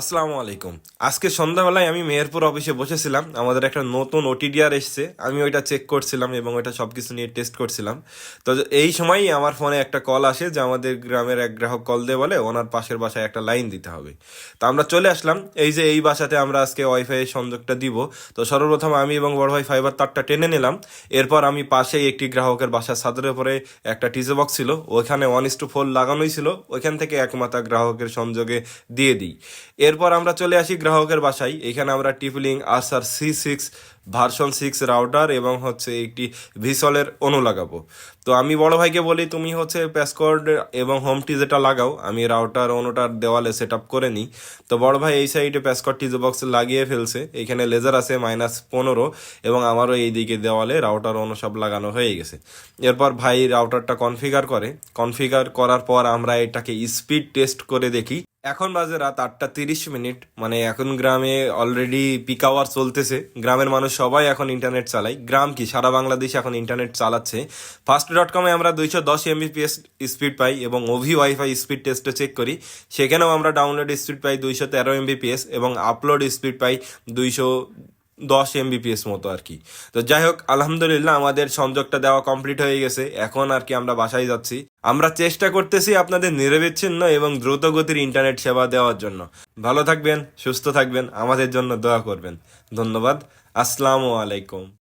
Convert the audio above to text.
আসসালামু আলাইকুম। আজকে সন্ধ্যাবেলায় আমি মেহেরপুর অফিসে বসেছিলাম। আমাদের একটা নতুন ওটিডিআর এসছে। আমি ওইটা চেক করছিলাম এবং ওইটা সব কিছু নিয়ে টেস্ট করছিলাম। তো এই সময়ই আমার ফোনে একটা কল আসে যে আমাদের গ্রামের এক গ্রাহক কল দিয়ে বলে, ওনার পাশের বাসায় একটা লাইন দিতে হবে। তো আমরা চলে আসলাম। এই যে এই বাসাতে আমরা আজকে ওয়াইফাই সংযোগটা দিব। তো সর্বপ্রথম আমি এবং বড় ভাই ফাইবার তারটা টেনে নিলাম। এরপর আমি পাশেই একটি গ্রাহকের বাসার ছাদের উপরে একটা টিজে বক্স ছিল। ওইখানে ওয়ান ইস টু ফোর লাগানোই ছিল। ওইখান থেকে একমাত্র গ্রাহকের সংযোগে দিয়ে দিই। এরপর আমরা চলে আসি গ্রাহকের বাসায়। এখানে আমরা TP Link, Archer C six version six router এবং হচ্ছে একটি ভিসলের অনু লাগাবো। তো আমি বড় ভাইকে বলি, তুমি হচ্ছে প্যাসকোড এবং হোমটি যেটা লাগাও, আমি রাউটার অনুটার দেওয়ালে সেট আপ করে নিই। তো বড় ভাই এই সাইডে প্যাসকোড টিজে বক্স লাগিয়ে ফেলছে, এখানে লেজার আছে মাইনাস পনেরো এবং আমারও এই দিকে দেওয়ালে রাউটার অনু সব লাগানো হয়ে গেছে। এরপর ভাই রাউটারটা কনফিগার করে। কনফিগার করার পর আমরা এটাকে স্পিড টেস্ট করে দেখি। এখন বাজে রাত আটটা তিরিশ মিনিট। মানে এখন গ্রামে অলরেডি পিক আওয়ার চলতেছে। গ্রামের মানুষ সবাই এখন ইন্টারনেট চালায়। গ্রাম কি? সারা বাংলাদেশ এখন ইন্টারনেট চালাচ্ছে। ফার্স্ট ডট কমে আমরা দুইশো দশ এমবিপিএস স্পিড পাই এবং ওভি ওয়াইফাই স্পিড টেস্টে চেক করি। সেখানেও আমরা ডাউনলোড স্পিড পাই দুইশো তেরো এমবিপিএস এবং আপলোড স্পিড পাই দুইশো দশ এমবিপিএস মতো আর কি। তো যাই হোক, আলহামদুলিল্লাহ আমাদের সংযোগটা দেওয়া কমপ্লিট হয়ে গেছে। এখন আর কি আমরা বাসায় যাচ্ছি। আমরা চেষ্টা করতেছি আপনাদের নিরবিচ্ছিন্ন এবং দ্রুত গতির ইন্টারনেট সেবা দেওয়ার জন্য। ভালো থাকবেন, সুস্থ থাকবেন, আমাদের জন্য দোয়া করবেন। ধন্যবাদ। আসসালামু আলাইকুম।